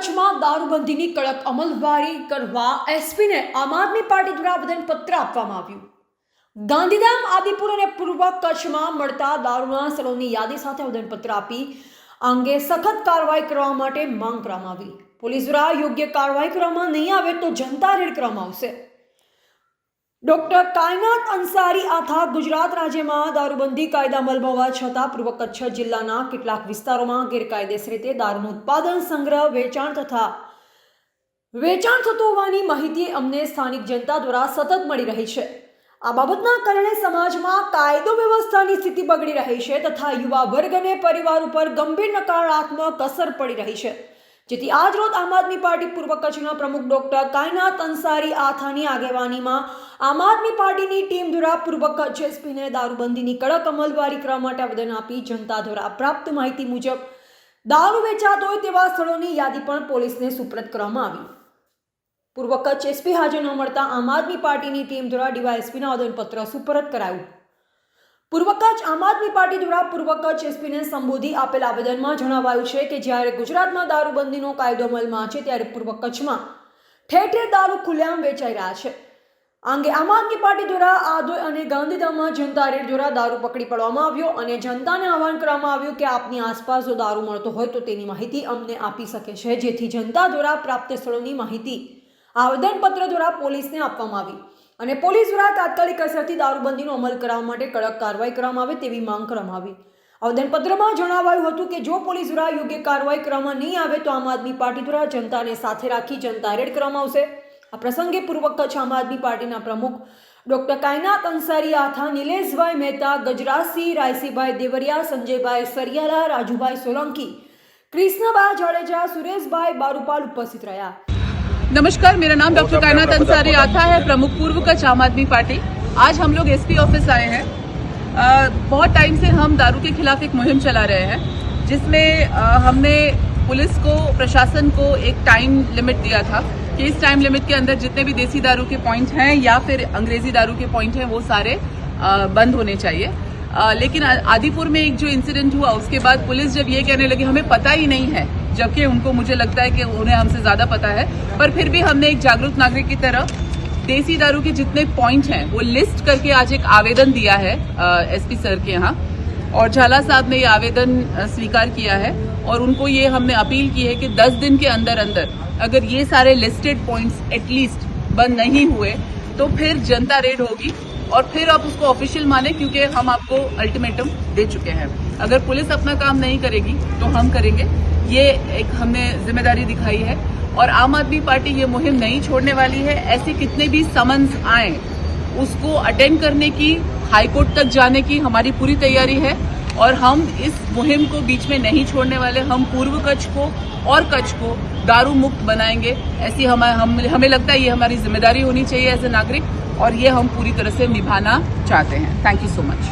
કચ્છમાં દારૂબંધીની કડક અમલવારી કરવા એસપીને આમ આદમી પાર્ટી દ્વારા આવેદનપત્ર આપવામાં આવ્યું. ગાંધીધામ, આદિપુર અને પૂર્વ કચ્છમાં મળતા દારૂના સ્થળોની યાદી સાથે આવેદનપત્ર આપી આ અંગે સખત કાર્યવાહી કરવા માટે માંગ કરવામાં આવી. પોલીસ દ્વારા યોગ્ય કાર્યવાહી કરવામાં નહીં આવે તો જનતા રેડ કરવામાં આવશે. ડોક્ટર કાયનાત અંસારી આથા ગુજરાત રાજ્યમાં દારૂબંધી કાયદા અમલમાં હોવા છતાં પૂર્વ કચ્છ જિલ્લાના કેટલાક વિસ્તારોમાં ગેરકાયદેસર રીતે દારૂનું ઉત્પાદન, સંગ્રહ, વેચાણ તથા વેચાણ થતું હોવાની માહિતી અમને સ્થાનિક જનતા દ્વારા સતત મળી રહી છે. આ બાબતના કારણે સમાજમાં કાયદો વ્યવસ્થાની સ્થિતિ બગડી રહી છે તથા યુવા વર્ગ અને પરિવાર ઉપર ગંભીર નકારાત્મક અસર પડી રહી છે. જેથી આજ રોજ આમ આદમી પાર્ટી પૂર્વ કચ્છના પ્રમુખ ડોક્ટર કાયનાત અંસારી આથાની આગેવાનીમાં આમ આદમી પાર્ટીની ટીમ દ્વારા પૂર્વ કચ્છ એસપીને દારૂબંધીની કડક અમલવારી કરવા માટે આવેદન આપી જનતા દ્વારા પ્રાપ્ત માહિતી મુજબ દારૂ વેચાતો હોય તેવા સ્થળોની યાદી પણ પોલીસને સુપ્રત કરવામાં આવી. પૂર્વ કચ્છ એસપી હાજર ન મળતા આમ આદમી પાર્ટીની ટીમ દ્વારા ડીવાયએસપીના આવેદનપત્ર સુપરત કરાયું. પૂર્વ કચ્છ આમ આદમી પાર્ટી દ્વારા પૂર્વ કચ્છ એસપીને સંબોધી આપેલ આવેદનમાં જણાવાયું છે કે જ્યારે ગુજરાતમાં દારૂબંધીનો કાયદો અમલમાં છે ત્યારે પૂર્વ કચ્છમાં ઠેર ઠેર દારૂ ખુલ્લેઆમ વેચાઈ રહ્યા છે. આ અંગે આમ આદમી પાર્ટી દ્વારા આદોય અને ગાંધીધામમાં જનતા રેડ દ્વારા દારૂ પકડી પાડવામાં આવ્યો અને જનતાને આહવાન કરવામાં આવ્યું કે આપની આસપાસ જો દારૂ મળતો હોય તો તેની માહિતી અમને આપી શકે છે, જેથી જનતા દ્વારા પ્રાપ્ત સ્થળોની માહિતી આવેદનપત્ર દ્વારા પોલીસને આપવામાં આવી. અને પોલીસ દ્વારા તાત્કાલિક અસરથી દારૂબંધીનો અમલ કરાવવા માટે કડક કાર્યવાહી કરવામાં આવે તેવી માંગ કરવામાં આવી. આવેદનપત્રમાં જણાવાયું હતું કે જો પોલીસ દ્વારા યોગ્ય કાર્યવાહી કરવામાં નહીં આવે તો આમ આદમી પાર્ટી દ્વારા જનતાને સાથે રાખી જનતા રેડ કરવામાં આવશે. આ પ્રસંગે પૂર્વ કચ્છ આમ આદમી પાર્ટીના પ્રમુખ ડોક્ટર કાયનાત અંસારી, આથા નિલેશભાઈ મહેતા ગજરાજસિંહ રાયસીભાઈ દેવરિયા, સંજયભાઈ સરિયાલા, રાજુભાઈ સોલંકી, કૃષ્ણબા જાડેજા, સુરેશભાઈ બારુપાલ ઉપસ્થિત રહ્યા. नमस्कार मेरा नाम डॉक्टर कायनात अंसारी आता है प्रमुख पूर्व कच्छ आम आदमी पार्टी। आज हम लोग एसपी ऑफ़िस आए हैं। बहुत टाइम से हम दारू के खिलाफ एक मुहिम चला रहे हैं जिसमें हमने पुलिस को प्रशासन को एक टाइम लिमिट दिया था कि इस टाइम लिमिट के अंदर जितने भी देसी दारू के पॉइंट हैं या फिर अंग्रेज़ी दारू के पॉइंट हैं वो सारे बंद होने चाहिए। लेकिन आदिपुर में एक जो इंसिडेंट हुआ उसके बाद पुलिस जब ये कहने लगी हमें पता ही नहीं है जबकि उनको मुझे लगता है कि उन्हें हमसे ज़्यादा पता है। पर फिर भी हमने एक जागरूक नागरिक की तरह देसी दारू के जितने पॉइंट हैं, वो लिस्ट करके आज एक आवेदन दिया है एसपी सर के यहाँ। और झाला साहब ने ये आवेदन स्वीकार किया है। और उनको ये हमने अपील की है कि 10 दिन के अंदर अंदर अगर ये सारे लिस्टेड पॉइंट्स एटलीस्ट बंद नहीं हुए तो फिर जनता रेड होगी। और फिर आप उसको ऑफिशियल माने, क्योंकि हम आपको अल्टीमेटम दे चुके हैं। अगर पुलिस अपना काम नहीं करेगी तो हम करेंगे। ये एक हमने ज़िम्मेदारी दिखाई है। और आम आदमी पार्टी ये मुहिम नहीं छोड़ने वाली है। ऐसे कितने भी समन्स आए उसको अटेंड करने की हाईकोर्ट तक जाने की हमारी पूरी तैयारी है। और हम इस मुहिम को बीच में नहीं छोड़ने वाले। हम पूर्व कच्छ को और कच्छ को दारू मुक्त बनाएँगे। ऐसी हम, हम हमें लगता है ये हमारी ज़िम्मेदारी होनी चाहिए एज ए नागरिक। और ये हम पूरी तरह से निभाना चाहते हैं। Thank you so much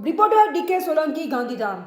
reporter DK Solanki Gandhidham